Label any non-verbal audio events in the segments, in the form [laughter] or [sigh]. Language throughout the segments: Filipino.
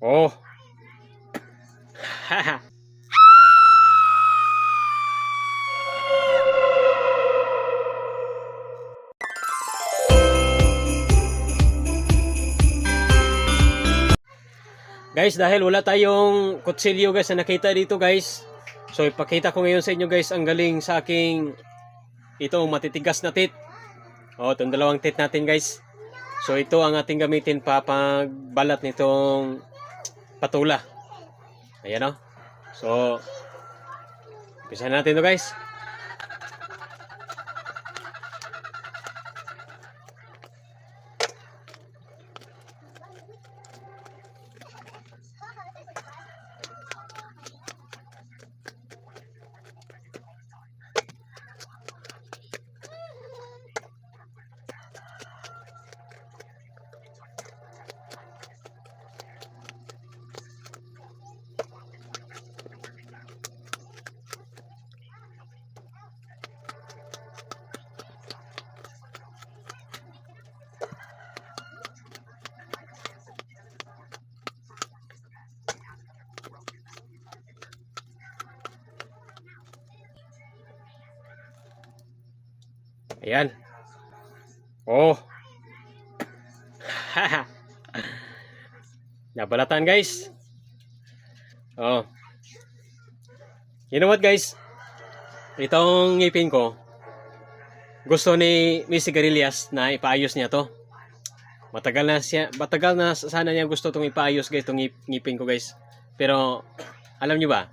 Oh. [laughs] guys, dahil wala tayong kutsilyo guys na nakita dito guys. So ipakita ko ngayon sa inyo guys ang galing sa aking itong matitigas na tit. Oh, itong dalawang tit natin guys. So ito ang ating gamitin pa pagbalat nitong patula. Ayan o. So, umpisahan natin to guys. Ayan. Oh. [laughs] Nabalatan guys. Oh. You know what guys? Itong ngipin ko, gusto ni Miss Garillas na ipaayos niya to. Matagal na siya, matagal na sana niya gusto tong ipaayos guys, tong ngip- ngipin ko guys. Pero, alam niyo ba,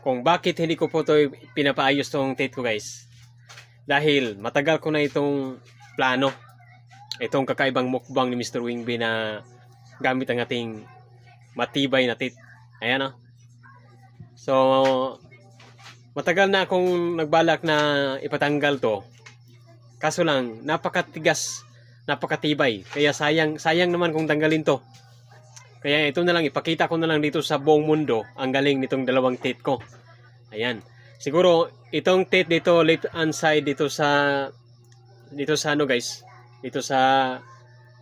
kung bakit hindi ko po to pinapaayos tong teeth ko guys? Dahil matagal ko na itong plano. Itong kakaibang mukbang ni Mr. Wingby na gamit ang ating matibay na tit. Ayan o. So, matagal na akong nagbalak na ipatanggal to. Kaso lang, napakatigas, napakatibay. Kaya sayang, sayang naman kung tanggalin to. Kaya ito na lang, ipakita ko na lang dito sa buong mundo ang galing nitong dalawang tit ko. Ayan. Siguro itong tape dito left hand side dito sa dito sa ano guys, dito sa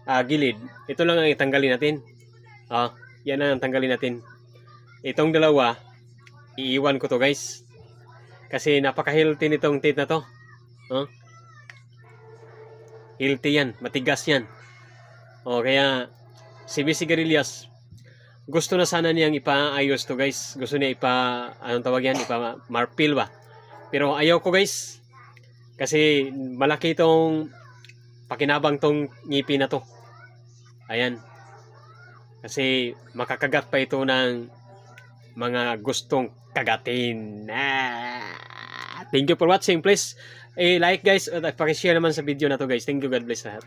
ah, gilid. Ito lang ang itanggalin natin. Ah, yan ang tanggalin natin. Itong dalawa iiwan ko to guys. Kasi napaka-healthy nitong tape na to. Oh. Healthy yan, matigas yan. O kaya si Missy Garillas gusto na sana niyang ipaayos to guys. Gusto niya ipa, anong tawag yan? Ipa marpil ba? Pero ayaw ko guys. Kasi malaki itong pakinabang tong ngipin na to. Ayan. Kasi makakagat pa ito ng mga gustong kagatin. Ah. Thank you for watching. Please, eh, like guys at pakishare naman sa video na to guys. Thank you. God bless lahat.